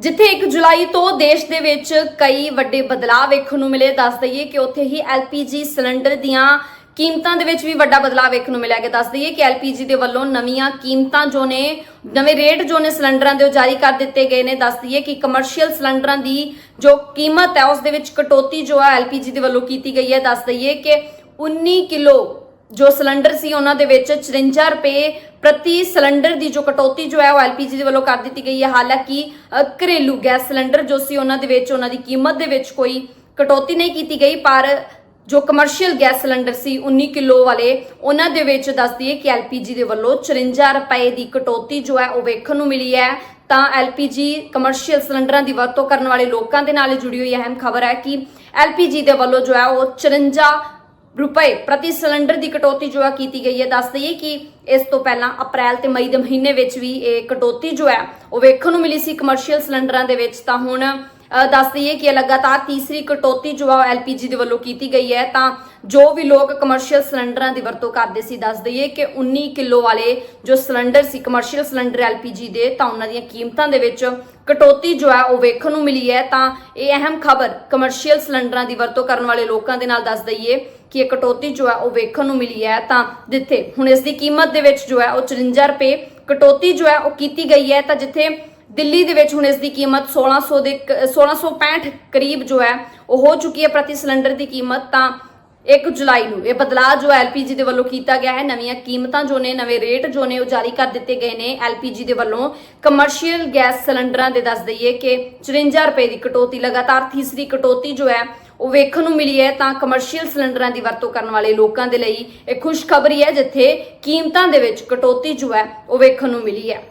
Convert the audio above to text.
ਜਿੱਥੇ 1 ਜੁਲਾਈ ਤੋਂ ਦੇਸ਼ ਦੇ ਵਿੱਚ ਕਈ ਵੱਡੇ ਬਦਲਾਅ ਵੇਖਣ ਨੂੰ ਮਿਲੇ, ਦੱਸ ਦਈਏ ਕਿ ਉੱਥੇ ਹੀ LPG ਸਿਲੰਡਰ ਦੀਆਂ ਕੀਮਤਾਂ ਦੇ ਵਿੱਚ ਵੀ ਵੱਡਾ ਬਦਲਾਅ ਵੇਖਣ ਨੂੰ ਮਿਲਿਆ ਕਿ ਦੱਸ ਦਈਏ ਕਿ LPG ਦੇ ਵੱਲੋਂ ਨਵੀਆਂ ਕੀਮਤਾਂ ਜੋ ਨੇ, ਨਵੇਂ ਰੇਟ ਜੋ ਨੇ ਸਿਲੰਡਰਾਂ ਦੇ ਉਹ ਜਾਰੀ ਕਰ ਦਿੱਤੇ ਗਏ ਨੇ। ਦੱਸ ਦਈਏ ਕਿ ਕਮਰਸ਼ੀਅਲ ਸਿਲੰਡਰਾਂ ਦੀ ਜੋ ਕੀਮਤ ਹੈ, ਉਸ ਦੇ ਵਿੱਚ ਕਟੌਤੀ ਜੋ ਹੈ LPG ਦੇ ਵੱਲੋਂ ਕੀਤੀ ਗਈ ਹੈ। ਦੱਸ ਦਈਏ ਕਿ 19 ਕਿਲੋ ਜੋ ਸਿਲੰਡਰ ਸੀ ਉਹਨਾਂ ਦੇ ਵਿੱਚ 54 ਰੁਪਏ ਪ੍ਰਤੀ ਸਿਲੰਡਰ ਦੀ ਜੋ ਕਟੌਤੀ ਜੋ ਹੈ ਉਹ LPG ਦੇ ਵੱਲੋਂ ਕਰ ਦਿੱਤੀ ਗਈ ਹੈ। ਹਾਲਾਂਕਿ ਘਰੇਲੂ ਗੈਸ ਸਿਲੰਡਰ ਜੋ ਸੀ ਉਹਨਾਂ ਦੇ ਵਿੱਚ ਉਹਨਾਂ ਦੀ ਕੀਮਤ ਦੇ ਵਿੱਚ ਕੋਈ ਕਟੌਤੀ ਨਹੀਂ ਕੀਤੀ ਗਈ, ਪਰ ਜੋ ਕਮਰਸ਼ੀਅਲ ਗੈਸ ਸਿਲੰਡਰ ਸੀ 19 ਕਿਲੋ ਵਾਲੇ, ਉਹਨਾਂ ਦੇ ਵਿੱਚ ਦੱਸ ਦਈਏ ਕਿ LPG ਦੇ ਵੱਲੋਂ 54 ਰੁਪਏ ਦੀ ਕਟੌਤੀ ਜੋ ਹੈ ਉਹ ਵੇਖਣ ਨੂੰ ਮਿਲੀ ਹੈ। ਤਾਂ LPG ਕਮਰਸ਼ੀਅਲ ਸਿਲੰਡਰਾਂ ਦੀ ਵਰਤੋਂ ਕਰਨ ਵਾਲੇ ਲੋਕਾਂ ਦੇ ਨਾਲ ਜੁੜੀ ਹੋਈ ਅਹਿਮ ਖਬਰ ਹੈ ਕਿ LPG ਦੇ ਵੱਲੋਂ ਜੋ ਹੈ ਉਹ 54 ਰੁਪਏ ਪ੍ਰਤੀ ਸਿਲੰਡਰ ਦੀ ਕਟੌਤੀ ਜੋ ਹੈ ਕੀਤੀ ਗਈ ਹੈ, ਦੱਸ ਦਈਏ ਕਿ ਇਸ ਤੋਂ ਪਹਿਲਾਂ ਅਪ੍ਰੈਲ ਤੇ ਮਈ ਦੇ ਮਹੀਨੇ ਵਿੱਚ ਵੀ ਇਹ ਕਟੌਤੀ ਜੋ ਹੈ, ਉਹ ਵੇਖਣ ਨੂੰ ਮਿਲੀ ਸੀ ਕਮਰਸ਼ੀਅਲ ਸਿਲੰਡਰਾਂ ਦੇ ਵਿੱਚ। ਤਾਂ ਹੁਣ ਦੱਸ ਦਈਏ ਕਿ ਲਗਾਤਾਰ ਤੀਸਰੀ ਕਟੌਤੀ ਜੋ ਹੈ ਐਲਪੀਜੀ ਦੇ ਵੱਲੋਂ ਕੀਤੀ ਗਈ ਹੈ। ਤਾਂ ਜੋ ਵੀ ਲੋਕ ਕਮਰਸ਼ੀਅਲ ਸਿਲੰਡਰਾਂ ਦੀ ਵਰਤੋਂ ਕਰਦੇ ਸੀ, ਦੱਸ ਦਈਏ ਕਿ 19 ਕਿਲੋ ਵਾਲੇ ਜੋ ਸਿਲੰਡਰ ਸੀ ਕਮਰਸ਼ੀਅਲ ਸਿਲੰਡਰ ਐਲਪੀਜੀ ਦੇ, ਤਾਂ ਉਹਨਾਂ ਦੀਆਂ ਕੀਮਤਾਂ ਦੇ ਵਿੱਚ ਕਟੌਤੀ ਜੋ ਹੈ ਉਹ ਵੇਖਣ ਨੂੰ ਮਿਲੀ ਹੈ। ਤਾਂ ਇਹ ਅਹਿਮ ਖਬਰ ਕਮਰਸ਼ੀਅਲ ਸਿਲੰਡਰਾਂ ਦੀ ਵਰਤੋਂ ਕਰਨ ਵਾਲੇ ਲੋਕਾਂ ਦੇ ਨਾਲ ਦੱਸ ਦਈਏ ਕਿ ਇਹ ਕਟੌਤੀ ਜੋ ਹੈ ਉਹ ਵੇਖਣ ਨੂੰ ਮਿਲੀ ਹੈ, ਤਾਂ ਜਿੱਥੇ ਹੁਣ ਇਸ ਦੀ ਕੀਮਤ ਦੇ ਵਿੱਚ ਜੋ ਹੈ ਉਹ 54 ਰੁਪਏ ਕਟੌਤੀ ਜੋ ਹੈ ਉਹ ਕੀਤੀ ਗਈ ਹੈ, ਤਾਂ ਜਿੱਥੇ ਦਿੱਲੀ ਦੇ ਵਿੱਚ ਹੁਣ ਇਸ ਦੀ ਕੀਮਤ 1600 ਦੇ ਕ- 1665 ਕਰੀਬ ਜੋ ਹੈ ਉਹ ਹੋ ਚੁੱਕੀ ਹੈ ਪ੍ਰਤੀ ਸਿਲੰਡਰ ਦੀ ਕੀਮਤ, ਤਾਂ 1 ਜੁਲਾਈ ਨੂੰ ਇਹ ਬਦਲਾਅ ਜੋ ਐਲਪੀਜੀ ਦੇ ਵੱਲੋਂ ਕੀਤਾ ਗਿਆ ਹੈ। ਨਵੀਆਂ ਕੀਮਤਾਂ ਜੋ ਨੇ, ਨਵੇਂ ਰੇਟ ਜੋ ਨੇ ਉਹ ਜਾਰੀ ਕਰ ਦਿੱਤੇ ਗਏ ਨੇ। ਐਲਪੀਜੀ ਦੇ ਵੱਲੋਂ ਕਮਰਸ਼ੀਅਲ ਗੈਸ ਸਿਲੰਡਰਾਂ ਦੇ ਦੱਸ ਦਈਏ ਕਿ 54 ਰੁਪਏ ਦੀ ਕਟੌਤੀ ਲਗਾਤਾਰ ਤੀਸਰੀ ਕਟੌਤੀ ਜੋ ਹੈ ਉਹ ਵੇਖਣ ਨੂੰ ਮਿਲੀ ਹੈ ਤਾਂ ਕਮਰਸ਼ੀਅਲ ਸਿਲੰਡਰਾਂ ਦੀ ਵਰਤੋਂ ਕਰਨ ਵਾਲੇ ਲੋਕਾਂ ਦੇ ਲਈ ਇਹ ਖੁਸ਼ਖਬਰੀ ਹੈ, ਜਿੱਥੇ ਕੀਮਤਾਂ ਦੇ ਵਿੱਚ ਕਟੌਤੀ ਜੋ ਹੈ, ਉਹ ਵੇਖਣ ਨੂੰ ਮਿਲੀ ਹੈ।